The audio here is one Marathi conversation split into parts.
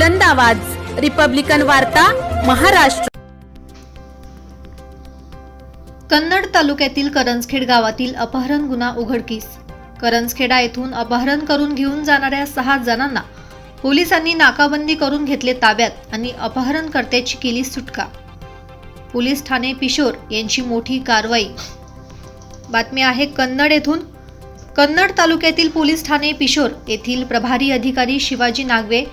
बुलंद आवाज. रिपब्लिकन वार्ता महाराष्ट्र. कन्नड तालुक्यातील करंजखेड गावातील अपहरण गुन्हा उघडकीस. करंजखेडा येथून अपहरण करून घेऊन जाणाऱ्या सहा जणांना पोलिसांनी नाकाबंदी करून घेतले ताब्यात आणि अपहरणकर्त्याची केली सुटका. पोलीस ठाणे पिशोर यांची मोठी कारवाई. बातमी आहे कन्नड येथून. कन्नड तालुक्यातील पोलीस ठाणे पिशोर येथील प्रभारी अधिकारी शिवाजी नागवे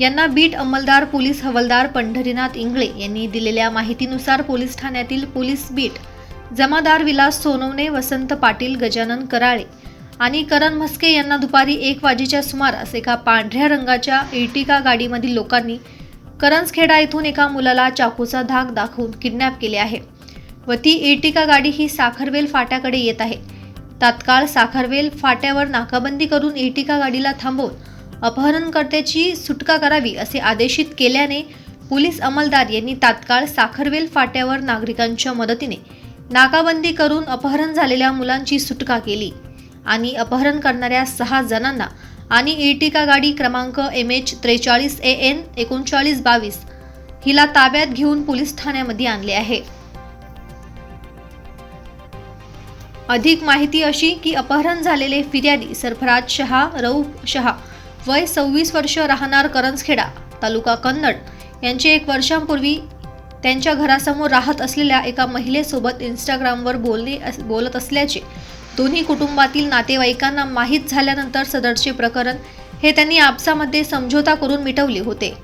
यांना बीट अंमलदार पोलीस हवालदार पंढरीनाथ इंगळे यांनी दिलेल्या माहितीनुसार पोलीस ठाण्यातील पोलीस बीट जमादार विलास सोनवणे वसंत पाटील गजानन कराळे आणि करण म्हस्के यांना दुपारी एक वाजेच्या सुमारास एका पांढऱ्या रंगाच्या इर्टिका गाडीमधील लोकांनी करंजखेडा येथून एका मुलाला चाकूचा धाक दाखवून किडनॅप केले आहे व ती इर्टिका गाडी ही साखरवेल फाट्याकडे येत आहे. तात्काळ साखरवेल फाट्यावर नाकाबंदी करून इर्टिका गाडीला थांबवून अपहरणकर्त्याची सुटका करावी असे आदेशित केल्याने पोलीस अंमलदार यांनी तात्काळ साखरवेल फाट्यावर नागरिकांच्या मदतीने नाकाबंदी करून अपहरण झालेल्या मुलांची सुटका केली. आणि अपहरण करणाऱ्या सहा जणांना आणि इर्टिका गाडी क्रमांक एम एच त्रेचाळीस ए एन एकोणचाळीस बावीस हिला ताब्यात घेऊन पोलीस ठाण्यामध्ये आणले आहे. अधिक माहिती अशी की अपहरण झालेले फिर्यादी सरफराज शहा रऊफ शहा वय सव्वीस वर्ष राहणार करंजखेडा तालुका कन्नड. यांचे एक वर्षांपूर्वी त्यांच्या घरासमोर राहत असलेल्या एका महिलेसोबत इंस्टाग्रामवर बोलणे अस- बोलत असल्याचे दोन्ही कुटुंबातील नातेवाईकांना माहीत झाल्यानंतर सदरचे प्रकरण हे त्यांनी आपसामध्ये समझोता करून मिटवले होते.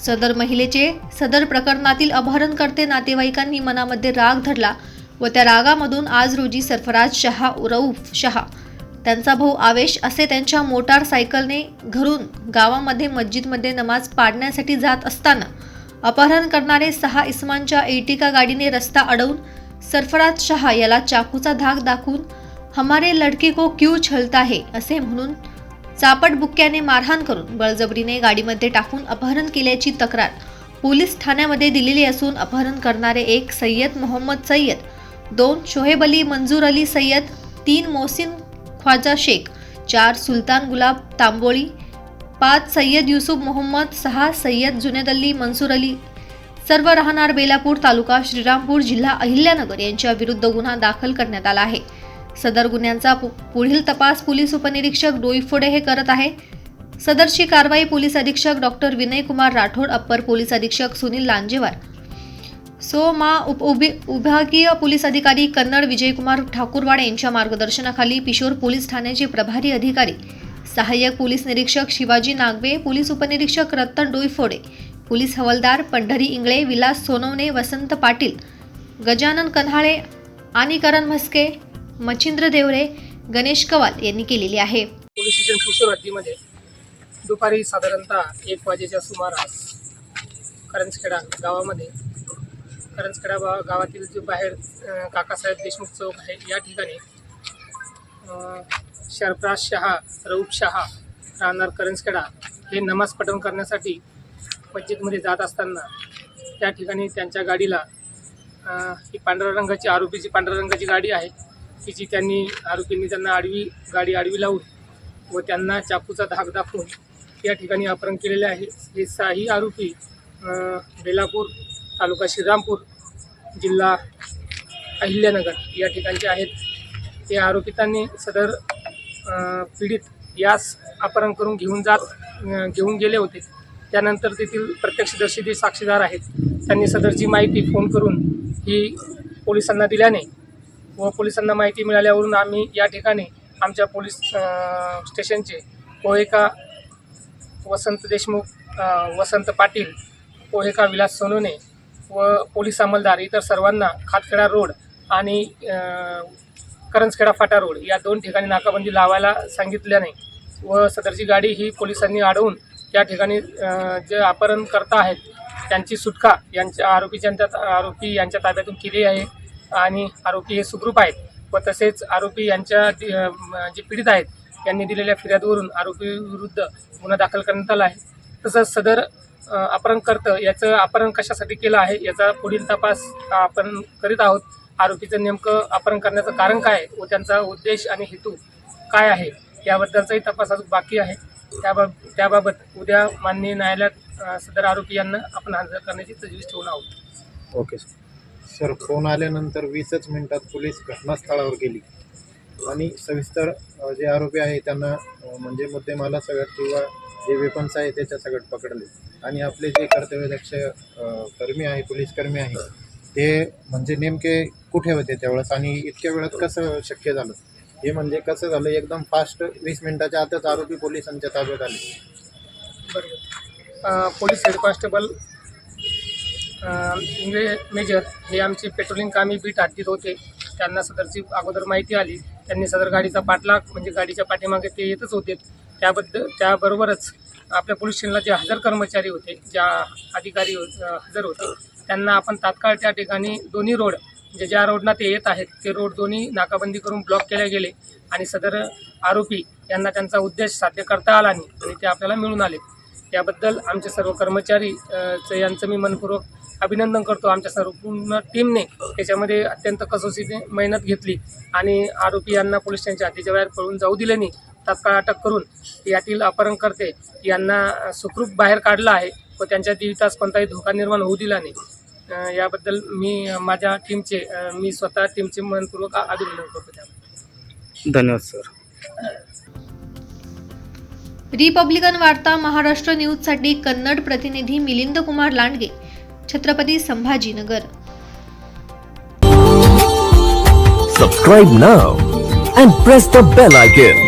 सदर महिलेचे सदर प्रकरणातील अपहरणकर्ते नातेवाईकांनी मनामध्ये राग धरला व त्या रागामधून आज रोजी सरफराज शहा उरऊफ शहा त्यांचा भाऊ आवेश असे त्यांच्या मोटारसायकलने घरून गावामध्ये मस्जिदमध्ये नमाज पाडण्यासाठी जात असताना अपहरण करणारे सहा इस्मांच्या एटिका गाडीने रस्ता अडवून सरफराज शहा याला चाकूचा धाक दाखवून हमारे लडके को क्यू छलता है? असे म्हणून चापट बुक्क्याने मारहाण करून बळजबरीने गाडीमध्ये टाकून अपहरण केल्याची तक्रार पोलीस ठाण्यामध्ये दिलेली असून अपहरण करणारे एक सय्यद मोहम्मद सय्यद दोन शोहेब अली मंजूर अली सय्यद तीन मोहसिन ख्वाजा शेख चार सुलतान गुलाब तांबोळी पाच सय्यद युसुफ मोहम्मद सहा सय्यद जुनेद अली मनसूर अली. सर्व राहणार बेलापूर तालुका श्रीरामपूर जिल्हा अहिल्यानगर यांच्या विरुद्ध गुन्हा दाखल करण्यात आला आहे. सदर गुन्ह्यांचा पु- पुढील तपास पोलीस उपनिरीक्षक डोईफोडे हे करत आहे. सदरची कारवाई पोलीस अधीक्षक doctor Vinaykumar Rathod upper police अधीक्षक सुनील लांजेवार सो मा उप उभि विभागीय पोलीस अधिकारी कन्नड विजयकुमार ठाकूरवाड यांच्या मार्गदर्शनाखाली पिशोर पोलीस ठाण्याचे प्रभारी अधिकारी सहाय्यक पोलीस निरीक्षक शिवाजी नागवे पोलीस उपनिरीक्षक रतन डोईफोडे पोलीस हवालदार पंढरी इंगळे विलास सोनवणे वसंत पाटील गजानन कन्हाळे आणि करण म्हस्के मच्छिंद्र देवरे गणेश कवाल यांनी केलेली आहे. पोलीस स्टेशन किशोर हद्दीमध्ये दुपारी साधारणतः एक वाजेच्या सुमारास करंजखेडा गावामध्ये करंजखेडा गावा गावातील जो बाहेर काकासाहेब देशमुख चौक आहे या ठिकाणी अं, शरफराज शहा रऊफ शहा राहणार करंजखेडा हे नमाज पठण करण्यासाठी मस्जिदमध्ये जात असताना त्या ठिकाणी त्यांच्या गाडीला ही पांढऱ्या रंगाची आरोपीची पांढऱ्या रंगाची गाडी आहे की जी त्यांनी आरोपींनी त्यांना आडवी गाडी आडवी लावून व त्यांना चाकूचा धाक दाखवून या ठिकाणी अपहरण केलेले आहे. हे साही आरोपी बेलापूर तालुका श्रीरामपूर जिल्हा अहिल्यानगर या ठिकाणचे आहेत. या आरोपितांनी सदर पीडित यास अपहरण करून घेऊन जात घेऊन गेले होते. त्यानंतर तेथील प्रत्यक्षदर्शी जे साक्षीदार आहेत. त्यांनी सदरची माहिती फोन करून ही पोलिसांना दिल्याने व पोलिसांना माहिती मिळाल्यावरून आम्ही या ठिकाणी आमच्या पोलीस स्टेशनचे पोहेका वसंत देशमुख वसंत पाटील पोहेका विलास सोनोने व पोलीस अंमलदार इतर सर्वांना खातखेडा रोड आणि करंजखेडा फाटा रोड या दोन ठिकाणी नाकाबंदी लावायला सांगितल्याने व सदरची गाडी ही पोलिसांनी अडवून त्या ठिकाणी जे अपहरणकर्ता आहेत त्यांची सुटका यांच्या आरोपीच्या आरोपी यांच्या ताब्यातून केली आहे आणि आरोपी हे सुखरूप आहेत. व तसेच आरोपी यांच्या जे पीडित आहेत यांनी दिलेल्या फिर्यादीवरून आरोपी विरुद्ध गुन्हा दाखल करण्यात आला आहे. तसंच सदर अपहरण करतं. याचं अपहरण कशासाठी केलं आहे याचा पुढील तपास आपण करीत आहोत. आरोपीचं नेमकं अपहरण करण्याचं कारण काय व त्यांचा उद्देश आणि हेतू काय आहे याबद्दलचाही तपास अजून बाकी आहे. त्याबाब त्याबाबत उद्या माननीय न्यायालयात सदर आरोपी यांना आपण हजर करण्याची तजवीज ठेवून आहोत. Okay sir. सर फोन आल्यानंतर वीसच मिनिटात पोलीस घटनास्थळावर गेली. आणि सविस्तर जे आरोपी आहे त्यांना म्हणजे मुद्देमाला सगळ्यात किंवा जे वेपन्स आहे त्याच्या सगळ्यात पकडले. आणि आपले जे कर्तव्यदक्ष अ, कर्मी आहे पोलीस कर्मी आहे ते म्हणजे नेमके कुठे होते त्यावेळेस आणि इतक्या वेळात कसं शक्य झालं? हे म्हणजे कसं झालं? एकदम फास्ट वीस मिनिटाच्या आतच आरोपी पोलिसांच्या ताब्यात आले. पोलीस हेड कॉन्स्टेबल मेजर हे आमची पेट्रोलिंग कामी बीट हद्दीत होते. त्यांना सदरची अगोदर माहिती आली. त्यांनी सदर गाडीचा पाठलाग म्हणजे गाडीच्या पाठीमागे ते येतच होते. त्याबद्दल त्याबरोबरच आपल्या पोलीस स्टेशनला जे हजर कर्मचारी होते ज्या अधिकारी हो-, हजर होते त्यांना आपण तात्काळ त्या ठिकाणी दोन्ही रोड म्हणजे ज्या रोडना ते येत आहेत ते रोड दोन्ही नाकाबंदी करून ब्लॉक केले गेले आणि सदर आरोपी यांना त्यांचा उद्देश साध्य करता आला नाही आणि ते आपल्याला मिळून आले. त्याबद्दल आमचे सर्व कर्मचारी यांचं मी मनपूर्वक अभिनंदन करतो. आमच्या सर्व पूर्ण टीमने त्याच्यामध्ये अत्यंत कसोशीने मेहनत घेतली आणि आरोपी यांना पोलीस स्टेशनच्या हातीच्या बाहेर पळून जाऊ दिले नाही. तात्काळ अटक करून यातील अपहरणकर्ते यांना सुखरूप बाहेर काढलं आहे व त्यांच्या जीवितास कोणताही धोका निर्माण होऊ दिला नाही. याबद्दल मी माझ्या टीमचे मी स्वतः टीमचे मनपूर्वक अभिनंदन करतो त्याबद्दल. धन्यवाद सर. रिपब्लिकन वार्ता महाराष्ट्र न्यूजसाठी कन्नड प्रतिनिधी Milind Kumar Landge Chhatrapati Sambhajinagar. Subscribe now and press the bell icon.